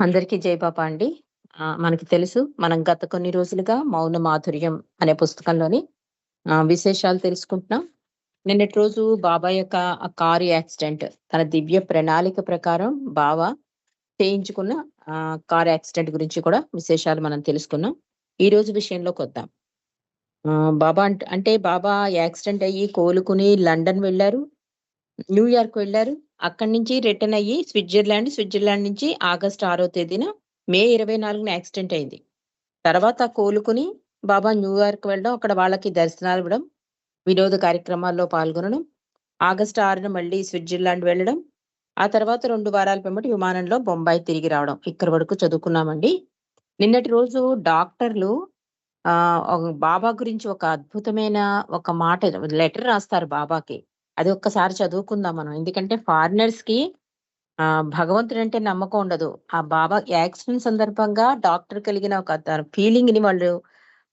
అందరికీ జయబాబా అండి. మనకి తెలుసు మనం గత కొన్ని రోజులుగా 'మౌన మాధుర్యం' అనే పుస్తకంలోని విశేషాలు తెలుసుకుంటున్నాం. నిన్నటి రోజు బాబా యొక్క ఆ కారు యాక్సిడెంట్ తన దివ్య ప్రణాళిక ప్రకారం బాబా చేయించుకున్న ఆహ్, కారు యాక్సిడెంట్ గురించి కూడా విశేషాలు మనం తెలుసుకున్నాం. ఈ రోజు విషయంలోకి వద్దాం బాబా అంటే బాబా యాక్సిడెంట్ అయ్యి కోలుకుని లండన్ వెళ్ళారు న్యూయార్క్ వెళ్ళారు అక్కడి నుంచి రిటర్న్ అయ్యి స్విట్జర్లాండ్, స్విట్జర్లాండ్ నుంచి ఆగస్టు ఆరో తేదీన మే 24న యాక్సిడెంట్ అయింది. తర్వాత కోలుకుని బాబా న్యూయార్క్ వెళ్ళడం, అక్కడ వాళ్ళకి దర్శనాలు ఇవ్వడం వినోద కార్యక్రమాల్లో పాల్గొనడం, ఆగస్టు ఆరున మళ్ళీ స్విట్జర్లాండ్ వెళ్ళడం, ఆ తర్వాత రెండు వారాల పెంబటి విమానంలో బొంబాయి తిరిగి రావడం. ఇక్కడ వరకు చదువుకున్నామండి. నిన్నటి రోజు డాక్టర్లు ఆ బాబా గురించి ఒక అద్భుతమైన ఒక మాట లెటర్ రాస్తారు బాబాకి. అది ఒక్కసారి చదువుకుందాం మనం. ఎందుకంటే ఫారినర్స్‌కి భగవంతుడు అంటే నమ్మకం ఉండదు. ఆ బాబా యాక్సిడెంట్ సందర్భంగా డాక్టర్ కలిగిన ఒక ఫీలింగ్ ఫీలింగ్‌ని వాళ్ళు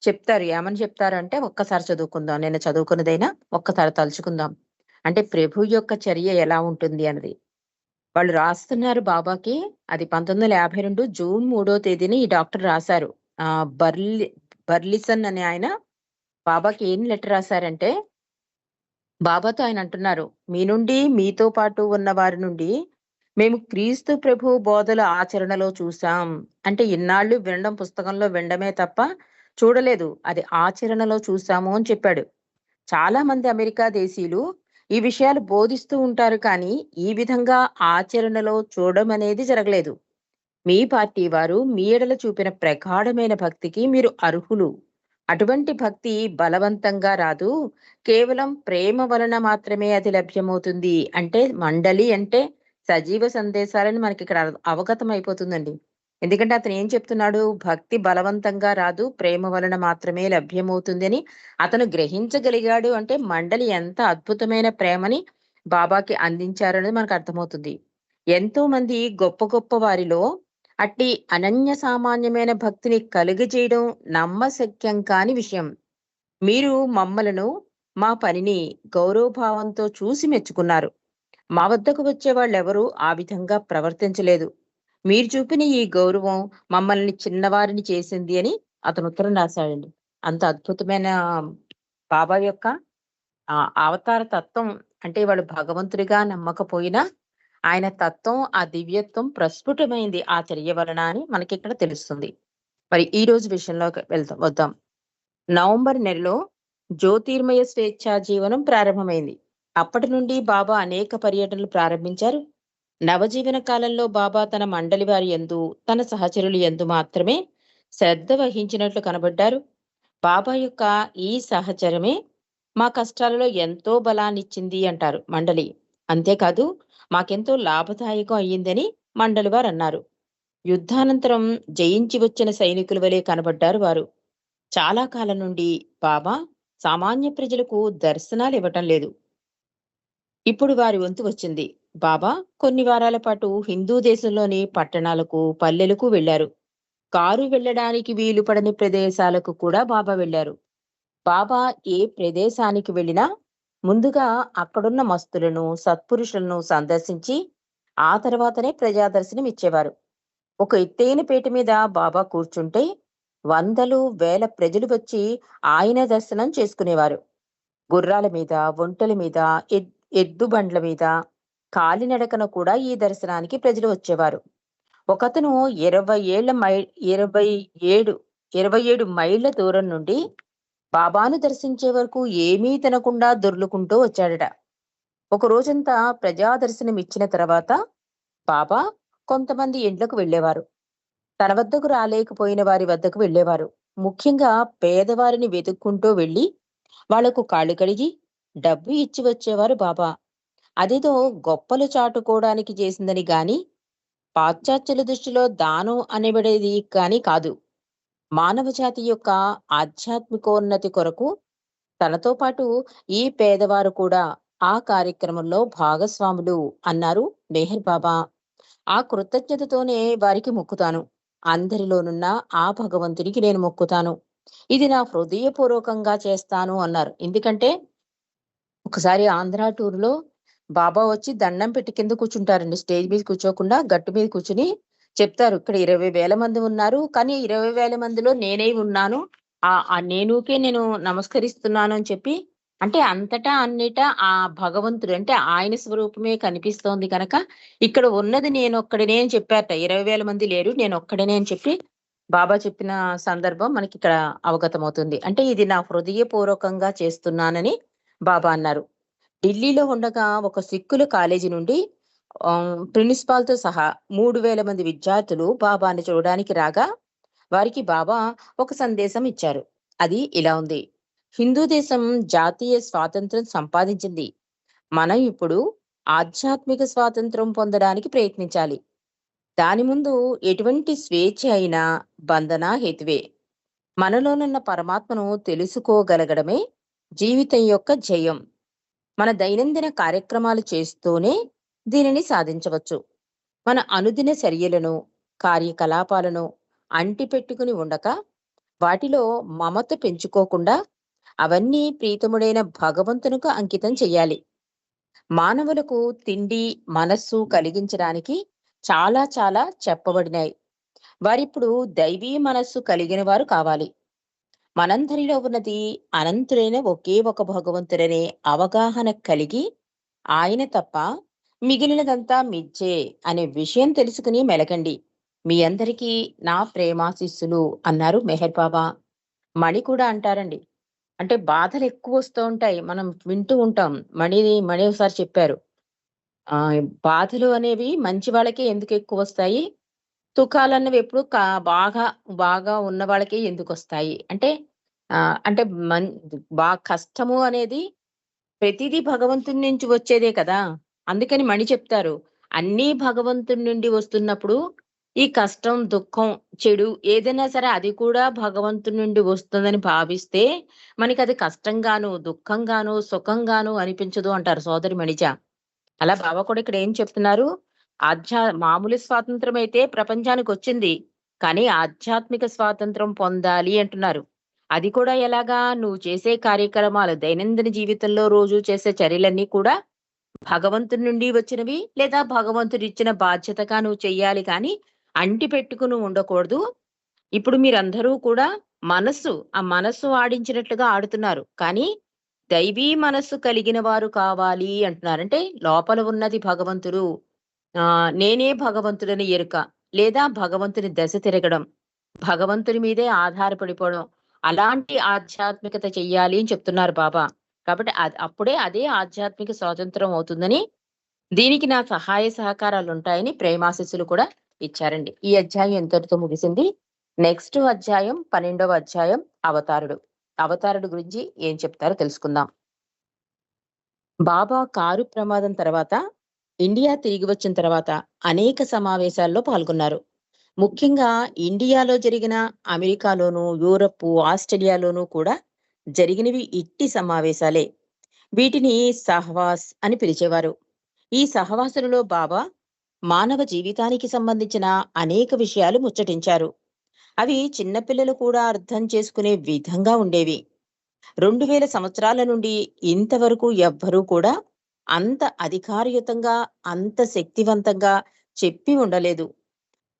చెప్తారు. ఏమని చెప్తారంటే ఒక్కసారి చదువుకుందాం. నేను చదువుకున్నదైనా ఒక్కసారి తలుచుకుందాం. అంటే ప్రభు యొక్క చర్య ఎలా ఉంటుంది అన్నది. వాళ్ళు రాస్తున్నారు బాబాకి. అది 1952 జూన్ మూడో తేదీని ఈ డాక్టర్ రాశారు బర్లి బర్లిసన్ అనే ఆయన బాబాకి ఏం లెటర్ రాశారంటే బాబాతో ఆయన అంటున్నారు. మీ నుండి మీతో పాటు ఉన్న వారి నుండి మేము క్రీస్తు ప్రభు బోధల ఆచరణలో చూసాం. అంటే ఇన్నాళ్ళు వినడం పుస్తకంలో వినడమే తప్ప చూడలేదు. అది ఆచరణలో చూసాము అని చెప్పాడు. చాలా మంది అమెరికా దేశీయులు ఈ విషయాలు బోధిస్తూ ఉంటారు కానీ, ఈ విధంగా ఆచరణలో చూడడం అనేది జరగలేదు. మీ పార్టీ వారు మీ ఎడల చూపిన ప్రగాఢమైన భక్తికి మీరు అర్హులు. అటువంటి భక్తి బలవంతంగా రాదు. కేవలం ప్రేమ వలన మాత్రమే అది లభ్యమవుతుంది. అంటే మండలి అంటే సజీవ సందేశాలని మనకి ఇక్కడ అవగతం అయిపోతుందండి. ఎందుకంటే అతను ఏం చెప్తున్నాడు? భక్తి బలవంతంగా రాదు. ప్రేమ వలన మాత్రమే లభ్యమవుతుంది అని అతను గ్రహించగలిగాడు అంటే మండలి ఎంత అద్భుతమైన ప్రేమని బాబాకి అందించారనేది మనకు అర్థమవుతుంది. ఎంతో మంది గొప్ప గొప్ప వారిలో అట్టి అనన్య సామాన్యమైన భక్తిని కలుగజేయడం నమ్మశక్యం కాని విషయం. మీరు మమ్మలను, మా పనిని గౌరవభావంతో చూసి మెచ్చుకున్నారు. మా వద్దకు వచ్చే వాళ్ళెవరూ ఆ విధంగా ప్రవర్తించలేదు. మీరు చూపిన ఈ గౌరవం మమ్మల్ని చిన్నవారిని చేసింది అని అతను ఉత్తరం రాశాడండి అంత అద్భుతమైన బాబా యొక్క అవతార తత్వం అంటే వాళ్ళు భగవంతుడిగా నమ్మకపోయినా ఆయన తత్వం, ఆ దివ్యత్వం ప్రస్ఫుటమైంది ఆ చర్య వలన అని మనకి ఇక్కడ తెలుస్తుంది. మరి ఈ రోజు విషయంలోకి వెళ్దాం వద్దాం. నవంబర్ నెలలో జ్యోతిర్మయ స్వేచ్ఛా జీవనం ప్రారంభమైంది. అప్పటి నుండి బాబా అనేక పర్యటనలు ప్రారంభించారు. నవజీవన కాలంలో బాబా తన మండలి వారి యందు, తన సహచరులు యందు మాత్రమే శ్రద్ధ వహించినట్లు కనబడ్డారు. బాబా యొక్క ఈ సహచరమే మా కష్టాలలో ఎంతో బలాన్నిచ్చింది అంటారు మండలి. అంతేకాదు మాకెంతో లాభదాయకం అయ్యిందని మండలి వారన్నారు. యుద్ధానంతరం జయించి వచ్చిన సైనికుల వలె కనబడ్డారు వారు. చాలా కాలం నుండి బాబా సామాన్య ప్రజలకు దర్శనాలు ఇవ్వటం లేదు. ఇప్పుడు వారి వంతు వచ్చింది. బాబా కొన్ని వారాల పాటు హిందూ దేశంలోని పట్టణాలకు, పల్లెలకు వెళ్ళారు. కారు వెళ్ళడానికి వీలు పడని ప్రదేశాలకు కూడా బాబా వెళ్ళారు. బాబా ఏ ప్రదేశానికి వెళ్ళినా ముందుగా అక్కడున్న మస్తులను, సత్పురుషులను సందర్శించి ఆ తర్వాతనే ప్రజాదర్శనం ఇచ్చేవారు. ఒక ఎత్తైన పేట మీద బాబా కూర్చుంటే వందలు, వేల ప్రజలు వచ్చి ఆయన దర్శనం చేసుకునేవారు. గుర్రాల మీద, ఒంటెల మీద, ఎద్ ఎద్దు బండ్ల మీద, కాలినడకన కూడా ఈ దర్శనానికి ప్రజలు వచ్చేవారు. ఒకతను 20 ఏళ్ళ మై 27 27 మైళ్ళ దూరం నుండి బాబాను దర్శించే వరకు ఏమీ తినకుండా దొర్లుకుంటూ వచ్చాడట. ఒక రోజంతా ప్రజాదర్శనం ఇచ్చిన తర్వాత బాబా కొంతమంది ఇండ్లకు వెళ్ళేవారు. తన వద్దకు రాలేకపోయిన వారి వద్దకు వెళ్ళేవారు. ముఖ్యంగా పేదవారిని వెతుక్కుంటూ వెళ్ళి వాళ్ళకు కాళ్ళు కడిగి డబ్బు ఇచ్చి వచ్చేవారు బాబా. అదేదో గొప్పలు చాటుకోవడానికి చేసిందని గాని, పాశ్చాత్యుల దృష్టిలో దానం అనబడేది కాని కాదు. మానవజాతి యొక్క ఆధ్యాత్మికోన్నతి కొరకు తనతో పాటు ఈ పేదవారు కూడా ఆ కార్యక్రమంలో భాగస్వాములు అన్నారు మెహర్ బాబా. ఆ కృతజ్ఞతతోనే వారికి మొక్కుతాను. అందరిలోనున్న ఆ భగవంతునికి నేను మొక్కుతాను. ఇది నా హృదయపూర్వకంగా చేస్తాను అన్నారు. ఎందుకంటే ఒకసారి ఆంధ్ర టూర్‌లో బాబా వచ్చి దండం పెట్టి కింద కూర్చుంటారండి. స్టేజ్ మీద కూర్చోకుండా గట్టు మీద కూర్చుని చెప్తారు ఇక్కడ ఇరవై వేల మంది ఉన్నారు కానీ ఇరవై వేల మందిలో నేనే ఉన్నాను. ఆ నేనుకే నేను నమస్కరిస్తున్నాను అని చెప్పి అంటే అంతటా అన్నిటా ఆ భగవంతుడు అంటే ఆయన స్వరూపమే కనిపిస్తోంది కనుక ఇక్కడ ఉన్నది నేను ఒక్కడనే అని చెప్పారట. ఇరవై వేల మంది లేరు నేను ఒక్కడనే అని చెప్పి బాబా చెప్పిన సందర్భం మనకి ఇక్కడ అవగతమవుతుంది. అంటే ఇది నా హృదయపూర్వకంగా చేస్తున్నానని బాబా అన్నారు. ఢిల్లీలో ఉండగా ఒక సిక్కుల కాలేజీ నుండి ప్రిన్సిపాల్తో సహా మూడు వేల మంది విద్యార్థులు బాబాని చూడడానికి రాగా వారికి బాబా ఒక సందేశం ఇచ్చారు. అది ఇలా ఉంది. హిందూ దేశం జాతీయ స్వాతంత్రం సంపాదించింది. మనం ఇప్పుడు ఆధ్యాత్మిక స్వాతంత్రం పొందడానికి ప్రయత్నించాలి. దాని ముందు ఎటువంటి స్వేచ్ఛ అయినా బంధన హేతువే. మనలోనున్న పరమాత్మను తెలుసుకోగలగడమే జీవితం యొక్క జయం. మన దైనందిన కార్యక్రమాలు చేస్తూనే దీనిని సాధించవచ్చు. మన అనుదిన చర్యలను కార్యకలాపాలను అంటిపెట్టుకుని ఉండక వాటిలో మమత పెంచుకోకుండా అవన్నీ ప్రీతముడైన భగవంతునికి అంకితం చెయ్యాలి. మానవులకు తిండి మనస్సు కలిగించడానికి చాలా చాలా చెప్పబడినాయి. వారిప్పుడు దైవీ మనస్సు కలిగిన వారు కావాలి. మనందరిలో ఉన్నది అనంతుడైన ఒకే ఒక భగవంతుడనే అవగాహన కలిగి ఆయన తప్ప మిగిలినదంతా మిచ్చే అనే విషయం తెలుసుకుని మెలకండి. మీ అందరికీ నా ప్రేమాశిస్సులు అన్నారు మెహర్ బాబా. మణి కూడా అంటారండి. అంటే బాధలు ఎక్కువ వస్తూ ఉంటాయి. మనం వింటూ ఉంటాం. మణిని మణి ఒకసారి చెప్పారు. ఆ బాధలు అనేవి మంచి వాళ్ళకే ఎందుకు ఎక్కువ వస్తాయి? సుఖాలు అన్నవి ఎప్పుడు బాగా బాగా ఉన్న వాళ్ళకే ఎందుకు వస్తాయి? అంటే అంటే మన్ బా కష్టము అనేది ప్రతిదీ భగవంతుని నుంచి వచ్చేదే కదా. అందుకని మణి చెప్తారు అన్నీ భగవంతుడి నుండి వస్తున్నప్పుడు ఈ కష్టం దుఃఖం చెడు ఏదైనా సరే అది కూడా భగవంతుడి నుండి వస్తుందని భావిస్తే మనకి అది కష్టంగాను దుఃఖంగాను సుఖంగాను అనిపించదు అంటారు సోదరి మణిజ. అలా బాబా కూడా ఇక్కడ ఏం చెప్తున్నారు? ఆధ్యా మామూలు స్వాతంత్రం అయితే ప్రపంచానికి వచ్చింది కానీ ఆధ్యాత్మిక స్వాతంత్రం పొందాలి అంటున్నారు. అది కూడా ఎలాగా? నువ్వు చేసే కార్యక్రమాలు దైనందిన జీవితంలో రోజు చేసే చర్యలన్నీ కూడా భగవంతుడి నుండి వచ్చినవి లేదా భగవంతుడు ఇచ్చిన బాధ్యతగా నువ్వు చెయ్యాలి కానీ అంటి పెట్టుకుని ఉండకూడదు. ఇప్పుడు మీరందరూ కూడా మనస్సు ఆ మనస్సు ఆడించినట్లుగా ఆడుతున్నారు. కానీ దైవీ మనస్సు కలిగిన వారు కావాలి అంటున్నారంటే లోపల ఉన్నది భగవంతుడు. ఆ నేనే భగవంతుడని ఎరుక లేదా భగవంతుని దశ తిరగడం భగవంతుని మీదే ఆధారపడిపోవడం అలాంటి ఆధ్యాత్మికత చెయ్యాలి అని చెప్తున్నారు బాబా. కాబట్టి అప్పుడే అదే ఆధ్యాత్మిక స్వాతంత్రం అవుతుందని దీనికి నా సహాయ సహకారాలు ఉంటాయని ప్రేమాశిస్సులు కూడా ఇచ్చారండి. ఈ అధ్యాయం ఎంతటితో ముగిసింది? నెక్స్ట్ అధ్యాయం పన్నెండవ అధ్యాయం అవతారుడు. అవతారుడు గురించి ఏం చెప్తారో తెలుసుకుందాం. బాబా కారు ప్రమాదం తర్వాత ఇండియా తిరిగి వచ్చిన తర్వాత అనేక సమావేశాల్లో పాల్గొన్నారు. ముఖ్యంగా ఇండియాలో జరిగిన అమెరికాలోను యూరప్ ఆస్ట్రేలియాలోనూ కూడా జరిగినవి ఇట్టి సమావేశాలే. వీటిని సహవాస్ అని పిలిచేవారు. ఈ సహవాసులలో బాబా మానవ జీవితానికి సంబంధించిన అనేక విషయాలు ముచ్చటించారు. అవి చిన్నపిల్లలు కూడా అర్థం చేసుకునే విధంగా ఉండేవి. రెండు వేల సంవత్సరాల నుండి ఇంతవరకు ఎవ్వరూ కూడా అంత అధికారయుతంగా అంత శక్తివంతంగా చెప్పి ఉండలేదు.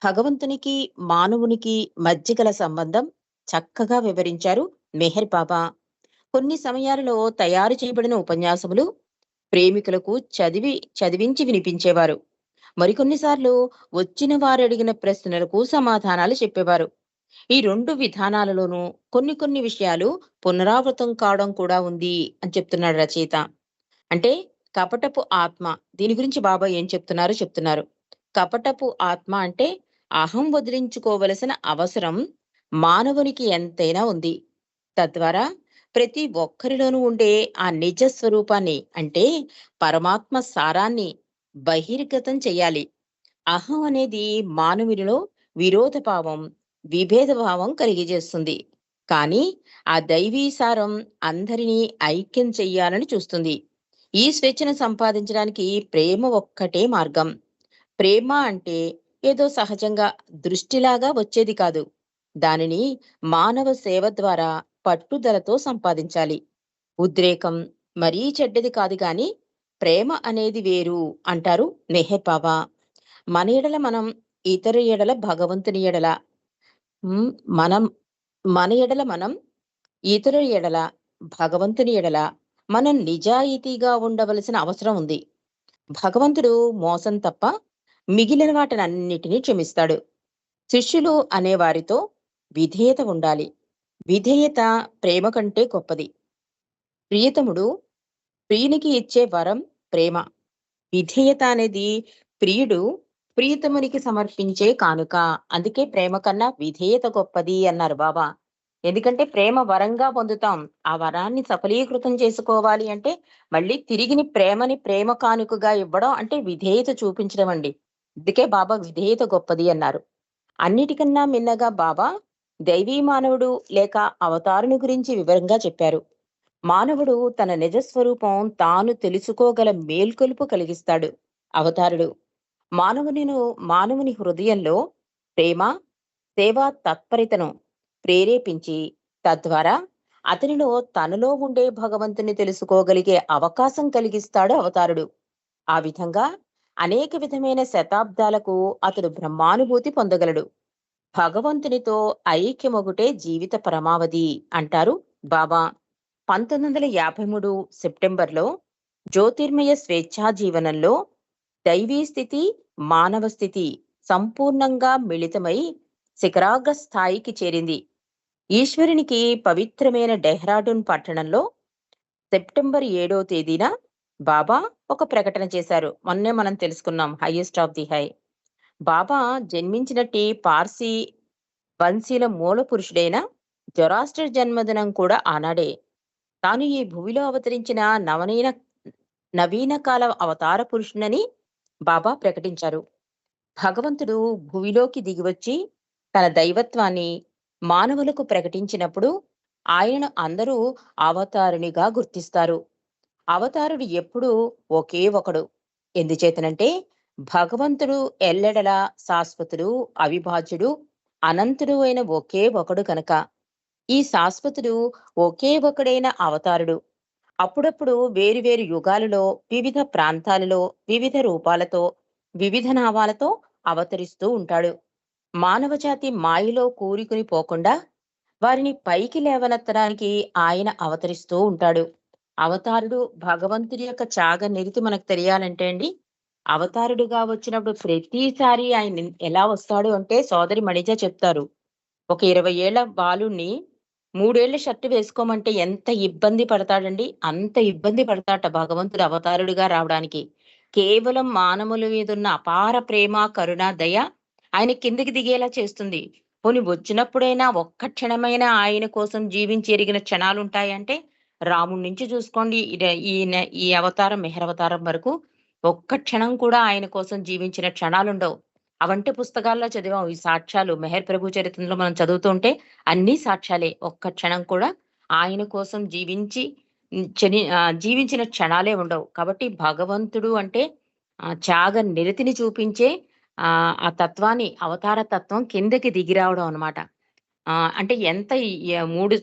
భగవంతునికి మానవునికి మధ్య గల సంబంధం చక్కగా వివరించారు. మెహర్ బాబా కొన్ని సమయాలలో తయారు చేయబడిన ఉపన్యాసములు ప్రేమికులకు చదివి చదివించి వినిపించేవారు. మరికొన్నిసార్లు వచ్చిన వారు అడిగిన ప్రశ్నలకు సమాధానాలు చెప్పేవారు. ఈ రెండు విధానాలలోనూ కొన్ని కొన్ని విషయాలు పునరావృతం కావడం కూడా ఉంది అని చెప్తున్నాడు రచయిత. అంటే కపటపు ఆత్మ దీని గురించి బాబా ఏం చెప్తున్నారో చెప్తున్నారు. కపటపు ఆత్మ అంటే అహం వదిలించుకోవలసిన అవసరం మానవునికి ఎంతైనా ఉంది. తద్వారా ప్రతి ఒక్కరిలోనూ ఉండే ఆ నిజ స్వరూపాన్ని అంటే పరమాత్మ సారాన్ని బహిర్గతం చేయాలి. అహం అనేది మానవునిలో విరోధ భావం విభేద భావం కలిగజేస్తుంది. కానీ ఆ దైవీ సారం అందరినీ ఐక్యం చెయ్యాలని చూస్తుంది. ఈ స్వేచ్ఛను సంపాదించడానికి ప్రేమ ఒక్కటే మార్గం. ప్రేమ అంటే ఏదో సహజంగా దృష్టిలాగా వచ్చేది కాదు. దానిని మానవ సేవ ద్వారా పట్టుదలతో సంపాదించాలి ఉద్రేకం మరీ చెడ్డది కాదు గాని ప్రేమ అనేది వేరు అంటారు నెహెపావా మన ఎడల మనం ఇతర ఎడల భగవంతుని ఎడల మనం మన ఎడల మనం ఇతర ఎడల భగవంతుని ఎడల మనం నిజాయితీగా ఉండవలసిన అవసరం ఉంది. భగవంతుడు మోసం తప్ప మిగిలిన వాటినన్నిటినీ క్షమిస్తాడు. శిష్యులు అనే వారితో విధేయత ఉండాలి. విధేయత ప్రేమ కంటే గొప్పది. ప్రియతముడు ప్రియునికి ఇచ్చే వరం ప్రేమ. విధేయత అనేది ప్రియుడు ప్రియతమునికి సమర్పించే కానుక. అందుకే ప్రేమ కన్నా విధేయత గొప్పది అన్నారు బాబా. ఎందుకంటే ప్రేమ వరంగా పొందుతాం. ఆ వరాన్ని సఫలీకృతం చేసుకోవాలి అంటే మళ్ళీ తిరిగిని ప్రేమని ప్రేమ కానుకగా ఇవ్వడం అంటే విధేయత చూపించడం అండి. అందుకే బాబా విధేయత గొప్పది అన్నారు. అన్నిటికన్నా మిన్నగా బాబా దైవీ మానవుడు లేక అవతారుని గురించి వివరంగా చెప్పారు. మానవుడు తన నిజ స్వరూపం తాను తెలుసుకోగల మేల్కొలుపు కలిగిస్తాడు అవతారుడు. మానవునిను మానవుని హృదయంలో ప్రేమ, సేవా తత్పరితను ప్రేరేపించి తద్వారా అతనిలో తనలో ఉండే భగవంతుని తెలుసుకోగలిగే అవకాశం కలిగిస్తాడు అవతారుడు. ఆ విధంగా అనేక విధమైన శతాబ్దాలకు అతడు బ్రహ్మానుభూతి పొందగలడు. భగవంతునితో ఐక్యమొగుటే జీవిత పరమావధి అంటారు బాబా. 1953 సెప్టెంబర్‌లో జ్యోతిర్మయ స్వేచ్ఛా జీవనంలో దైవీ స్థితి, మానవ స్థితి సంపూర్ణంగా మిళితమై శిఖరాగ్ర స్థాయికి చేరింది. ఈశ్వరునికి పవిత్రమైన డెహ్రాడూన్ పట్టణంలో సెప్టెంబర్ ఏడో తేదీన బాబా ఒక ప్రకటన చేశారు. మొన్నే మనం తెలుసుకున్నాం highest of the high. Baba జన్మించినట్టి Parsi వంశీల మూల పురుషుడైన జొరాస్టర్ జన్మదినం కూడా ఆనాడే. తాను ఈ భూమిలో అవతరించిన నవనీన నవీన కాల అవతార పురుషుడని బాబా ప్రకటించారు. భగవంతుడు భూమిలోకి దిగివచ్చి తన దైవత్వాన్ని మానవులకు ప్రకటించినప్పుడు ఆయనను అందరూ అవతారునిగా గుర్తిస్తారు. అవతారుడు ఎప్పుడూ ఒకే ఒకడు. ఎందుచేతనంటే భగవంతుడు ఎల్లెడలా శాశ్వతుడు, అవిభాజ్యుడు, అనంతుడు అయిన ఒకే ఒకడు కనుక. ఈ శాశ్వతుడు ఒకే ఒకడైన అవతారుడు. అప్పుడప్పుడు వేరు వేరు యుగాలలో, వివిధ ప్రాంతాలలో, వివిధ రూపాలతో, వివిధ నామాలతో అవతరిస్తూ ఉంటాడు. మానవజాతి మాయలో కూరుకుని పోకుండా వారిని పైకి లేవనెత్తడానికి ఆయన అవతరిస్తూ ఉంటాడు. అవతారుడు భగవంతుడి యొక్క చాగ నిరితి మనకు తెలియాలంటే అండి, అవతారుడుగా వచ్చినప్పుడు ప్రతిసారి ఆయన ఎలా వస్తాడు అంటే సోదరి మణిజ చెప్తారు. ఒక 20 ఏళ్ళ బాలుని మూడేళ్ళ షర్ట్ వేసుకోమంటే ఎంత ఇబ్బంది పడతాడండి. అంత ఇబ్బంది పడతాట భగవంతుడు అవతారుడిగా రావడానికి. కేవలం మానవుల మీదున్న అపార ప్రేమ, కరుణ, దయ ఆయన కిందికి దిగేలా చేస్తుంది. పోని వచ్చినప్పుడైనా ఒక్క క్షణమైనా ఆయన కోసం జీవించి ఎరిగిన క్షణాలుంటాయంటే రాముడి నుంచి చూసుకోండి ఈయన ఈ అవతారం మెహరవతారం వరకు ఒక్క క్షణం కూడా ఆయన కోసం జీవించిన క్షణాలుండవు. అవంటే పుస్తకాల్లో చదివాం ఈ సాక్ష్యాలు. మెహర్ ప్రభు చరిత్రలో మనం చదువుతూ ఉంటే సాక్ష్యాలే. ఒక్క క్షణం కూడా ఆయన కోసం జీవించి జీవించిన క్షణాలే ఉండవు. కాబట్టి భగవంతుడు అంటే త్యాగ నిరతిని చూపించే ఆ తత్వాన్ని అవతార తత్వం కిందకి దిగి రావడం అంటే ఎంత మూడు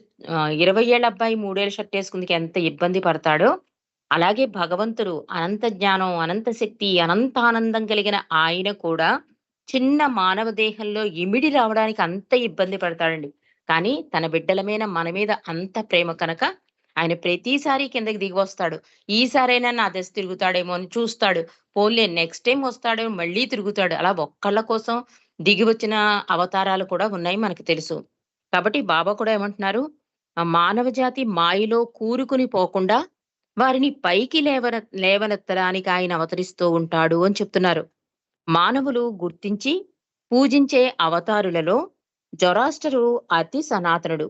ఇరవై ఏళ్ళ అబ్బాయి మూడేళ్ళ షర్ట్ వేసుకుందికి ఎంత ఇబ్బంది పడతాడో, అలాగే భగవంతుడు అనంత జ్ఞానం, అనంత శక్తి, అనంత ఆనందం కలిగిన ఆయన కూడా చిన్న మానవ దేహంలో ఇమిడి రావడానికి అంత ఇబ్బంది పడతాడండి. కానీ తన బిడ్డల మీద మన మీద అంత ప్రేమ కనుక ఆయన ప్రతిసారి కిందకి దిగి వస్తాడు ఈసారైనా నా దశ తిరుగుతాడేమో అని చూస్తాడు. పోన్లే నెక్స్ట్ టైం వస్తాడు మళ్ళీ తిరుగుతాడు. అలా ఒక్కళ్ళ కోసం దిగి వచ్చిన అవతారాలు కూడా ఉన్నాయి మనకు తెలుసు. కాబట్టి బాబా కూడా ఏమంటున్నారు, మానవ జాతి మాయలో కూరుకుని పోకుండా వారిని పైకి లేవన లేవనెత్తడానికి ఆయన అవతరిస్తూ ఉంటాడు అని చెప్తున్నారు. మానవులు గుర్తించి పూజించే అవతారులలో జొరాస్టరు అతి సనాతనుడు.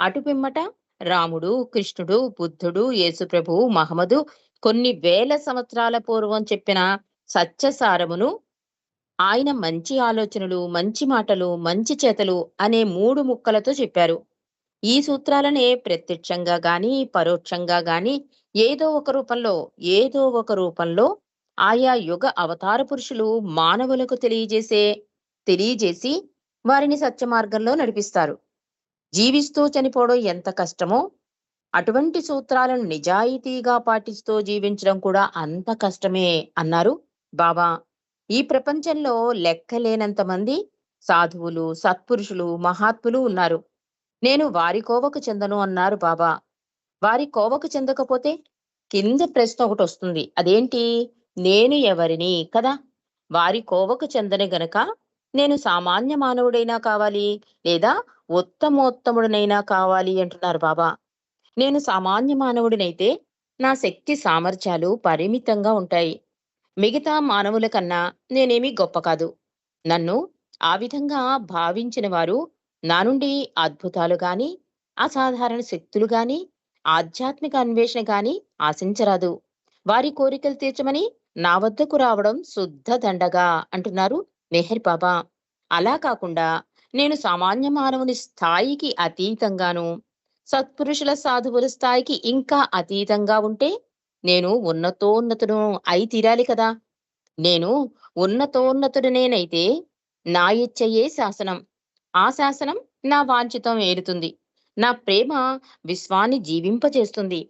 అటు పిమ్మట రాముడు, కృష్ణుడు, బుద్ధుడు, యేసుప్రభువు, మహమ్మదు కొన్ని వేల సంవత్సరాల పూర్వం చెప్పిన సత్యసారమును ఆయన మంచి ఆలోచనలు, మంచి మాటలు, మంచి చేతలు అనే మూడు ముక్కలతో చెప్పారు. ఈ సూత్రాలనే ప్రత్యక్షంగా గాని, పరోక్షంగా గాని ఏదో ఒక రూపంలో, ఏదో ఒక రూపంలో ఆయా యుగ అవతార పురుషులు మానవులకు తెలియజేసే తెలియజేసి వారిని సత్య మార్గంలో నడిపిస్తారు. జీవిస్తూ చనిపోవడం ఎంత కష్టమో, అటువంటి సూత్రాలను నిజాయితీగా పాటిస్తూ జీవించడం కూడా అంత కష్టమే అన్నారు బాబా. ఈ ప్రపంచంలో లెక్కలేనంత మంది సాధువులు సత్పురుషులు మహాత్ములు ఉన్నారు నేను వారి కోవకు చెందను అన్నారు బాబా వారి కోవకు చెందకపోతే కింద ప్రశ్న ఒకటి వస్తుంది. అదేంటి? నేను ఎవరిని? కదా? వారి కోవకు చెందని గనక నేను సామాన్య మానవుడైనా కావాలి లేదా ఉత్తమోత్తముడనైనా కావాలి అంటున్నారు బాబా. నేను సామాన్య మానవుడినైతే నా శక్తి సామర్థ్యాలు పరిమితంగా ఉంటాయి. మిగతా మానవుల కన్నా నేనేమీ గొప్ప కాదు. నన్ను ఆ విధంగా భావించిన వారు నా నుండి అద్భుతాలు గాని అసాధారణ శక్తులు గాని ఆధ్యాత్మిక అన్వేషణ గాని ఆశించరాదు. వారి కోరికలు తీర్చమని నా వద్దకు రావడం శుద్ధ దండగా అంటున్నారు మెహర్ బాబా. అలా కాకుండా నేను సామాన్య మానవుని స్థాయికి అతీతంగాను. సత్పురుషుల సాధువుల స్థాయికి ఇంకా అతీతంగా ఉంటే నేను ఉన్నతోన్నతును అయి తీరాలి కదా. నేను ఉన్నతోన్నతుడనేనైతే నా ఇచ్చయే శాసనం. ఆ శాసనం నా వాంఛితం ఏరుతుంది. నా ప్రేమ విశ్వాన్ని జీవింపజేస్తుంది.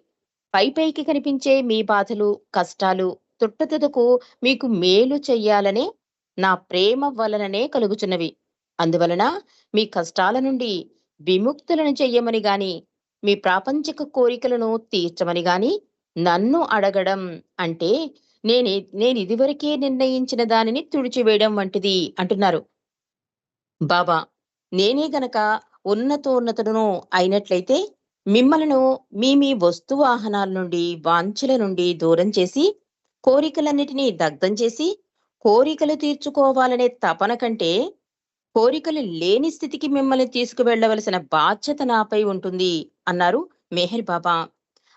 పై పైకి కనిపించే మీ బాధలు కష్టాలు తుట్టతుదకు మీకు మేలు చెయ్యాలనే నా ప్రేమ వలననే కలుగుచున్నవి అందువలన మీ కష్టాల నుండి విముక్తులను చెయ్యమని గాని మీ ప్రాపంచిక కోరికలను తీర్చమని గాని నన్ను అడగడం అంటే నేనే నేను ఇదివరకే నిర్ణయించిన దానిని తుడిచివేయడం వంటిది అంటున్నారు. బాబా నేనే గనక ఉన్నతోన్నతుడును అయినట్లయితే మిమ్మలను మీ మీ వస్తు వాహనాల నుండి వాంఛల నుండి దూరం చేసి కోరికలన్నిటినీ దగ్ధం చేసి కోరికలు తీర్చుకోవాలనే తపన కంటే కోరికలు లేని స్థితికి మిమ్మల్ని తీసుకువెళ్ళవలసిన బాధ్యత నాపై ఉంటుంది అన్నారు మెహర్ బాబా.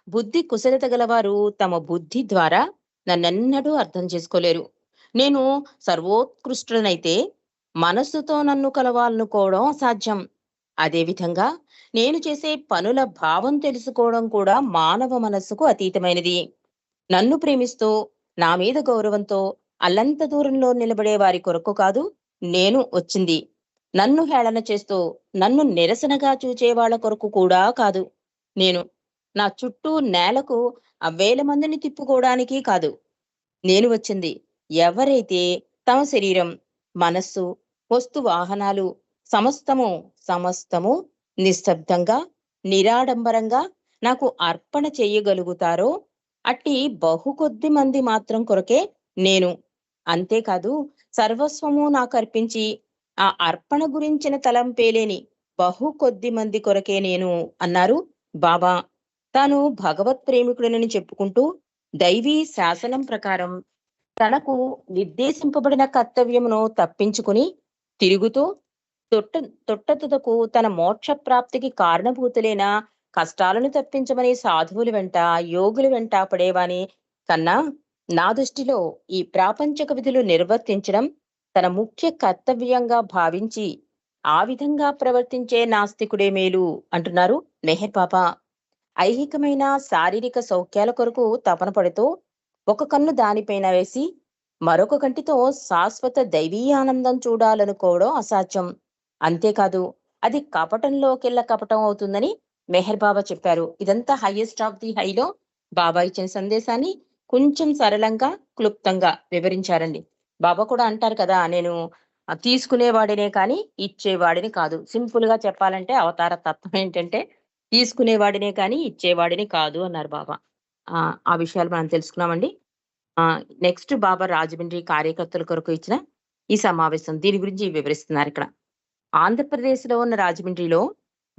బుద్ధి కుశలత గలవారు తమ బుద్ధి ద్వారా నన్నెన్నడూ అర్థం చేసుకోలేరు. నేను సర్వోత్కృష్టునైతే మనస్సుతో నన్ను కలవాలనుకోవడం అసాధ్యం. అదేవిధంగా నేను చేసే పనుల భావం తెలుసుకోవడం కూడా మానవ మనస్సుకు అతీతమైనది. నన్ను ప్రేమిస్తూ నా మీద గౌరవంతో అల్లంత దూరంలో నిలబడే వారి కొరకు కాదు నేను వచ్చింది. నన్ను హేళన చేస్తూ నన్ను నిరసనగా చూచే వాళ్ళ కొరకు కూడా కాదు. నేను నా చుట్టూ నేలకు అవేల మందిని తిప్పుకోవడానికి కాదు. నేను వచ్చింది ఎవరైతే తమ శరీరం మనస్సు వస్తు వాహనాలు సమస్తము సమస్తము నిశ్శబ్దంగా నిరాడంబరంగా నాకు అర్పణ చేయగలుగుతారో అట్టి బహు కొద్ది మంది మాత్రం కొరకే నేను. అంతేకాదు సర్వస్వము నాకు అర్పించి ఆ అర్పణ గురించిన తలంపేలేని బహు కొద్ది మంది కొరకే నేను అన్నారు బాబా. తాను భగవత్ ప్రేమికుడనని చెప్పుకుంటూ దైవీ శాసనం ప్రకారం తనకు నిర్దేశింపబడిన కర్తవ్యమును తప్పించుకుని తిరుగుతూ తొట్ట తొట్టతుదకు తన మోక్ష ప్రాప్తికి కారణభూతులైన కష్టాలను తప్పించమని సాధువులు వెంట యోగులు వెంట పడేవాని కన్నా నా దృష్టిలో ఈ ప్రాపంచక విధులు నిర్వర్తించడం తన ముఖ్య కర్తవ్యంగా భావించి ఆ విధంగా ప్రవర్తించే నాస్తికుడే మేలు అంటున్నారు మెహర్ బాబా. ఐహికమైన శారీరక సౌఖ్యాల కొరకు తపన పడుతూ ఒక కన్ను దానిపైన వేసి మరొక కంటితో శాశ్వత దైవీ ఆనందం చూడాలనుకోవడం అసాధ్యం. అంతేకాదు అది కపటంలోకెళ్ళ కపటం అవుతుందని మెహర్ బాబా చెప్పారు. ఇదంతా హైయెస్ట్ ఆఫ్ ది హైలో బాబా ఇచ్చిన సందేశాన్ని కొంచెం సరళంగా క్లుప్తంగా వివరించారండి. బాబా కూడా అంటారు కదా నేను తీసుకునేవాడినే కానీ ఇచ్చేవాడిని కాదు. సింపుల్గా చెప్పాలంటే అవతార తత్వం ఏంటంటే తీసుకునేవాడినే కానీ ఇచ్చేవాడిని కాదు అన్నారు బాబా. ఆ ఆ విషయాలు మనం తెలుసుకున్నామండి. ఆ నెక్స్ట్ బాబా రాజమండ్రి కార్యకర్తల కొరకు ఇచ్చిన ఈ సమావేశం దీని గురించి వివరిస్తున్నారు ఇక్కడ. ఆంధ్రప్రదేశ్లో ఉన్న రాజమండ్రిలో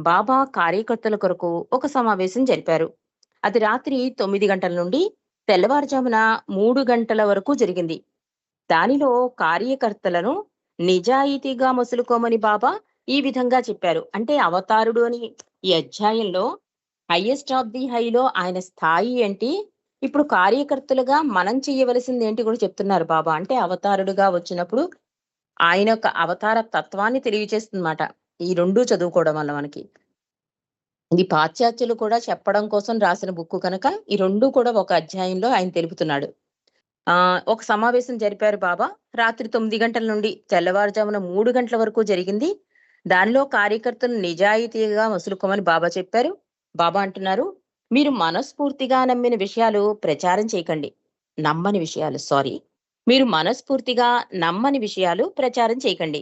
బాబా కార్యకర్తల కొరకు ఒక సమావేశం జరిపారు. అది రాత్రి తొమ్మిది గంటల నుండి తెల్లవారుజామున మూడు గంటల వరకు జరిగింది. దానిలో కార్యకర్తలను నిజాయితీగా మసులుకోమని బాబా ఈ విధంగా చెప్పారు. అంటే అవతారుడు అని ఈ అధ్యాయంలో హైయెస్ట్ ఆఫ్ ది హైలో ఆయన స్థాయి ఏంటి? ఇప్పుడు కార్యకర్తలుగా మనం చేయవలసింది ఏంటి కూడా చెప్తున్నారు బాబా. అంటే అవతారుడుగా వచ్చినప్పుడు ఆయన యొక్క అవతార తత్వాన్ని తెలియచేస్తుందన్నమాట. ఈ రెండు చదువుకోవడం వల్ల మనకి. ఇది పాశ్చాత్యులు కూడా చెప్పడం కోసం రాసిన బుక్ కనుక ఈ రెండు కూడా ఒక అధ్యాయంలో ఆయన తెలుపుతున్నాడు. ఆ ఒక సమావేశం జరిపారు బాబా. రాత్రి తొమ్మిది గంటల నుండి తెల్లవారుజామున మూడు గంటల వరకు జరిగింది. దానిలో కార్యకర్తలు నిజాయితీగా వసులుకోమని బాబా చెప్పారు. బాబా అంటున్నారు మీరు మనస్ఫూర్తిగా నమ్మిన విషయాలు ప్రచారం చేయకండి. నమ్మని విషయాలు సారీ. మీరు మనస్ఫూర్తిగా నమ్మని విషయాలు ప్రచారం చేయకండి.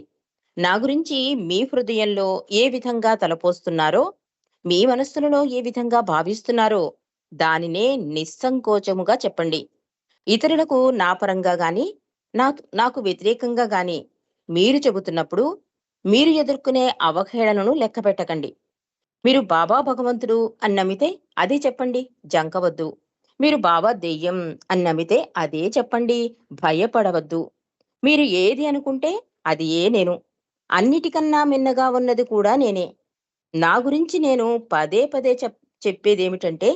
నా గురించి మీ హృదయంలో ఏ విధంగా తలపోస్తున్నారో మీ మనస్సులలో ఏ విధంగా భావిస్తున్నారో దానినే నిస్సంకోచముగా చెప్పండి. ఇతరులకు నా పరంగా గాని నాకు నాకు వ్యతిరేకంగా గాని మీరు చెబుతున్నప్పుడు మీరు ఎదుర్కొనే అవహేళనను లెక్క పెట్టకండి మీరు బాబా భగవంతుడు అని నమ్మితే అదే చెప్పండి జంకవద్దు మీరు బాబా దెయ్యం అని నమ్మితే అదే చెప్పండి భయపడవద్దు. మీరు ఏది అనుకుంటే అది ఏ నేను. అన్నిటికన్నా మిన్నగా ఉన్నది కూడా నేనే. నా గురించి నేను పదే పదే చెప్ చెప్పేదేమిటంటే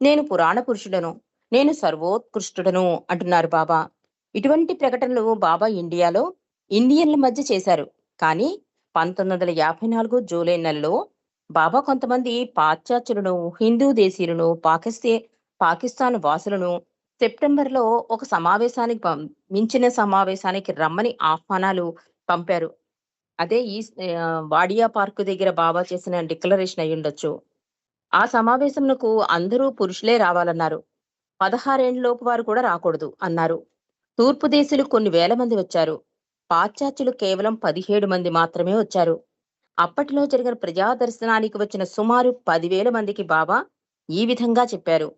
నేను పురాణ పురుషుడను. నేను సర్వోత్కృష్టుడను అంటున్నారు బాబా. ఇటువంటి ప్రకటనలు బాబా ఇండియాలో ఇండియన్ల మధ్య చేశారు. కానీ పంతొమ్మిది వందల యాభై నాలుగు జూలై నెలలో బాబా కొంతమంది పాశ్చాత్యులను హిందూ దేశీయులను పాకిస్తే పాకిస్తాన్ వాసులను సెప్టెంబర్లో ఒక సమావేశానికి మించిన సమావేశానికి రమ్మని ఆహ్వానాలు పంపారు. అదే ఈ వాడియా పార్క్ దగ్గర బాబా చేసిన డిక్లరేషన్ అయి ఉండొచ్చు. ఆ సమావేశంకు అందరూ పురుషులే రావాలన్నారు. పదహారేండ్లలోపు వారు కూడా రాకూడదు అన్నారు. తూర్పు దేశీయులు కొన్ని వేల మంది వచ్చారు. పాశ్చాత్యులు కేవలం పదిహేడు మంది మాత్రమే వచ్చారు. అప్పటిలో జరిగిన ప్రజా దర్శనానికి వచ్చిన సుమారు పదివేల మందికి బాబా ఈ విధంగా చెప్పారు.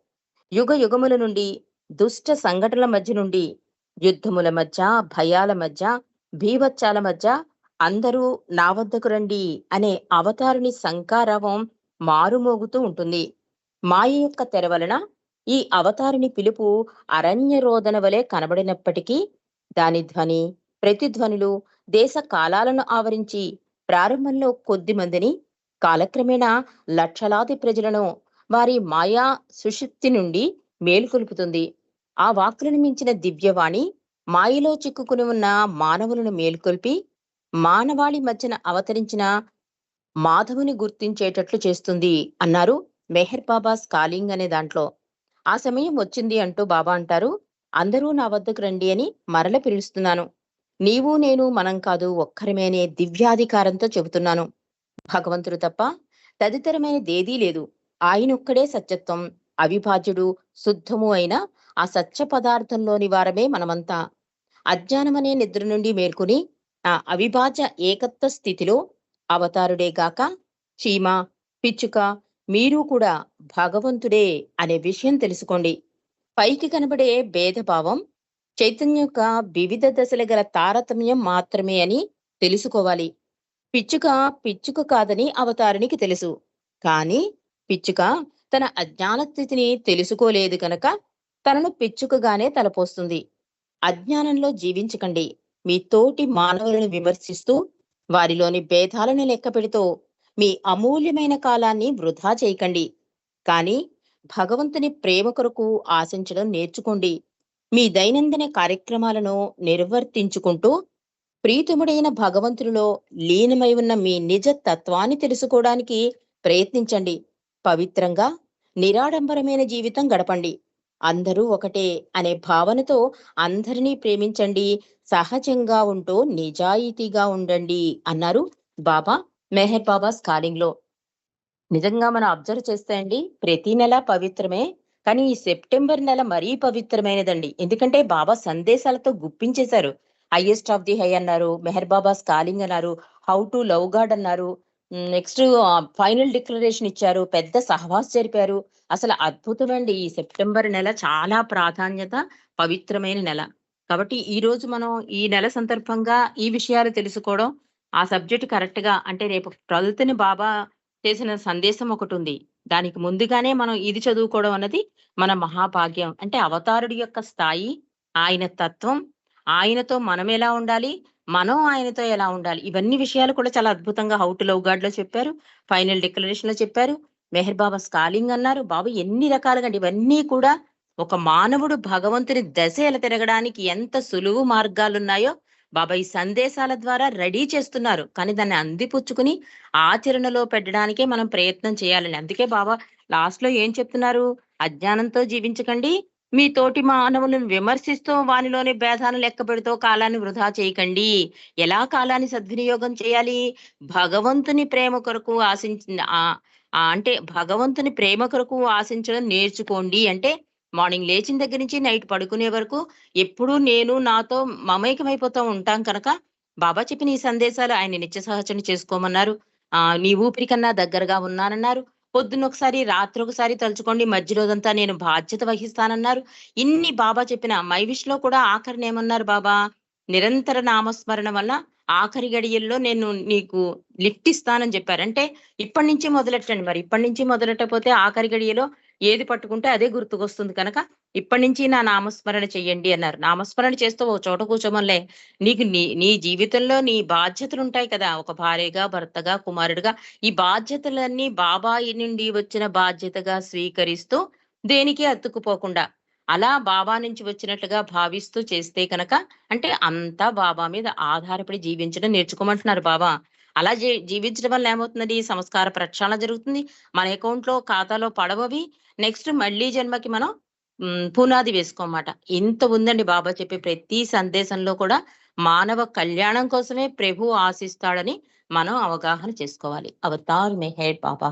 యుగ యుగముల నుండి దుష్ట సంఘటనల మధ్య నుండి యుద్ధముల మధ్య భయాల మధ్య భీవత్సాల మధ్య అందరూ నా వద్దకు రండి అనే అవతారుని శంకారవం మారుమోగుతూ ఉంటుంది. మాయ యొక్క తెర వలన ఈ అవతారుని పిలుపు అరణ్య రోదన వలె కనబడినప్పటికీ దాని ధ్వని ప్రతిధ్వనులు దేశ కాలాలను ఆవరించి ప్రారంభంలో కొద్ది మందిని కాలక్రమేణా లక్షలాది ప్రజలను వారి మాయా సుషుప్తి నుండి మేలుకొల్పుతుంది ఆ వాక్కులను మించిన దివ్యవాణి మాయలో చిక్కుకుని ఉన్న మానవులను మేలుకొల్పి మానవాళి మధ్యన అవతరించిన మాధవుని గుర్తించేటట్లు చేస్తుంది అన్నారు మెహర్ బాబా స్కాలింగ్ అనే దాంట్లో. ఆ సమయం వచ్చింది అంటూ బాబా అంటారు అందరూ నా వద్దకు రండి అని మరల పిలుస్తున్నాను. నీవు నేను మనం కాదు ఒక్కరమే అనే దివ్యాధికారంతో చెబుతున్నాను. భగవంతుడు తప్ప తదితరమైన దేదీ లేదు. ఆయనొక్కడే సత్యత్వం అవిభాజ్యుడు శుద్ధము అయిన ఆ సత్య పదార్థంలోని వారమే మనమంతా. అజ్ఞానమనే నిద్ర నుండి మేల్కొని ఆ అవిభాజ్య ఏకత్వ స్థితిలో అవతారుడే గాక చీమ పిచ్చుక మీరు కూడా భగవంతుడే అనే విషయం తెలుసుకోండి. పైకి కనబడే భేదభావం చైతన్యం యొక్క వివిధ దశల గల తారతమ్యం మాత్రమే అని తెలుసుకోవాలి. పిచ్చుక పిచ్చుక కాదని అవతారునికి తెలుసు. కానీ పిచ్చుక తన అజ్ఞాన స్థితిని తెలుసుకోలేదు కనుక తనను పిచ్చుకగానే తలపోస్తుంది. అజ్ఞానంలో జీవించకండి. మీ తోటి మానవులను విమర్శిస్తూ వారిలోని భేదాలను లెక్కపెడుతూ మీ అమూల్యమైన కాలాన్ని వృధా చేయకండి. కానీ భగవంతుని ప్రేమ కొరకు ఆశించడం నేర్చుకోండి. మీ దైనందిన కార్యక్రమాలను నిర్వర్తించుకుంటూ ప్రీతముడైన భగవంతునిలో లీనమై ఉన్న మీ నిజ తత్వాన్ని తెలుసుకోవడానికి ప్రయత్నించండి. పవిత్రంగా నిరాడంబరమైన జీవితం గడపండి. అందరూ ఒకటే అనే భావనతో అందరినీ ప్రేమించండి. సహజంగా ఉంటూ నిజాయితీగా ఉండండి అన్నారు బాబా మెహర్ బాబా స్కాలింగ్లో నిజంగా మనం అబ్జర్వ్ చేస్తే అండి ప్రతి నెల పవిత్రమే కానీ ఈ సెప్టెంబర్ నెల మరీ పవిత్రమైనదండి. ఎందుకంటే బాబా సందేశాలతో గుప్పించేశారు. హైయెస్ట్ ఆఫ్ ది హై అన్నారు మెహర్ బాబా స్కాలింగ్ అన్నారు హౌ టు లవ్ గాడ్ అన్నారు నెక్స్ట్ ఫైనల్ డిక్లరేషన్ ఇచ్చారు. పెద్ద సహవాస్ జరిపారు. అసలు అద్భుతమండి ఈ సెప్టెంబర్ నెల. చాలా ప్రాధాన్యత పవిత్రమైన నెల. కాబట్టి ఈ రోజు మనం ఈ నెల సందర్భంగా ఈ విషయాలు తెలుసుకోవడం ఆ సబ్జెక్ట్ కరెక్ట్గా అంటే రేపు ప్రలుతని బాబా చేసిన సందేశం ఒకటి ఉంది. దానికి ముందుగానే మనం ఇది చదువుకోవడం అన్నది మన మహాభాగ్యం. అంటే అవతారుడి యొక్క స్థాయి ఆయన తత్వం ఆయనతో మనం ఎలా ఉండాలి మనం ఆయనతో ఎలా ఉండాలి? ఇవన్నీ విషయాలు కూడా చాలా అద్భుతంగా హౌ టు లవ్ గాడ్లో చెప్పారు. ఫైనల్ డిక్లరేషన్లో చెప్పారు. మెహర్ బాబా స్కాలింగ్ అన్నారు. బాబు ఎన్ని రకాలుగా అండి? ఇవన్నీ కూడా ఒక మానవుడు భగవంతుని దశ ఎలా తిరగడానికి ఎంత సులువు మార్గాలు ఉన్నాయో బాబా ఈ సందేశాల ద్వారా రెడీ చేస్తున్నారు. కానీ దాన్ని అందిపుచ్చుకుని ఆచరణలో పెట్టడానికే మనం ప్రయత్నం చేయాలని అందుకే బాబా లాస్ట్లో ఏం చెప్తున్నారు? అజ్ఞానంతో జీవించకండి. మీ తోటి మానవులను విమర్శిస్తూ వానిలోని భేదాలను లెక్క పెడుతూ కాలాన్ని వృధా చేయకండి. ఎలా కాలాన్ని సద్వినియోగం చేయాలి? భగవంతుని ప్రేమ కొరకు ఆశించిన అంటే భగవంతుని ప్రేమ కొరకు ఆశించడం నేర్చుకోండి. అంటే మార్నింగ్ లేచిన దగ్గర నుంచి నైట్ పడుకునే వరకు ఎప్పుడూ నేను నాతో మమేకమైపోతూ ఉంటాం కనుక బాబా చెప్పిన ఈ సందేశాలు ఆయన నిత్య సహచరణ చేసుకోమన్నారు. ఆ నీ ఊపిరి కన్నా దగ్గరగా ఉన్నానన్నారు. పొద్దున్న ఒకసారి రాత్రి ఒకసారి తలుచుకోండి. మధ్య రోజంతా నేను బాధ్యత వహిస్తానన్నారు. ఇన్ని బాబా చెప్పిన మైవిష్లో కూడా ఆఖరిని ఏమన్నారు బాబా? నిరంతర నామస్మరణ వల్ల ఆఖరి గడియల్లో నేను నీకు లిఫ్ట్ ఇస్తానని చెప్పారు. అంటే ఇప్పటి నుంచి మొదలెట్టండి. మరి ఇప్పటి నుంచి మొదలెట్టకపోతే ఆఖరి గడియలో ఏది పట్టుకుంటే అదే గుర్తుకొస్తుంది కనుక ఇప్పటి నుంచి నా నామస్మరణ చెయ్యండి అన్నారు. నామస్మరణ చేస్తూ ఒక చోట కూర్చోమనిలే. నీకు నీ నీ జీవితంలో నీ బాధ్యతలు ఉంటాయి కదా. ఒక భార్యగా భర్తగా కుమారుడిగా. ఈ బాధ్యతలన్నీ బాబాయి నుండి వచ్చిన బాధ్యతగా స్వీకరిస్తూ దేనికి అతుక్కుపోకుండా అలా బాబా నుంచి వచ్చినట్లుగా భావిస్తూ చేస్తే కనుక అంటే అంతా బాబా మీద ఆధారపడి జీవించడం నేర్చుకోమంటున్నారు బాబా. అలా జీ- జీవించడం వల్ల ఏమవుతుంది సంస్కార ప్రక్షాళన జరుగుతుంది. మన అకౌంట్లో ఖాతాలో పడవవి. నెక్స్ట్ మళ్ళీ జన్మకి మనం పునాది వేసుకోమాట. ఇంత ఉందండి బాబా చెప్పే ప్రతి సందేశంలో కూడా మానవ కళ్యాణం కోసమే ప్రభు ఆశిస్తాడని మనం అవగాహన చేసుకోవాలి. అవతార్ మే హెడ్ బాబా.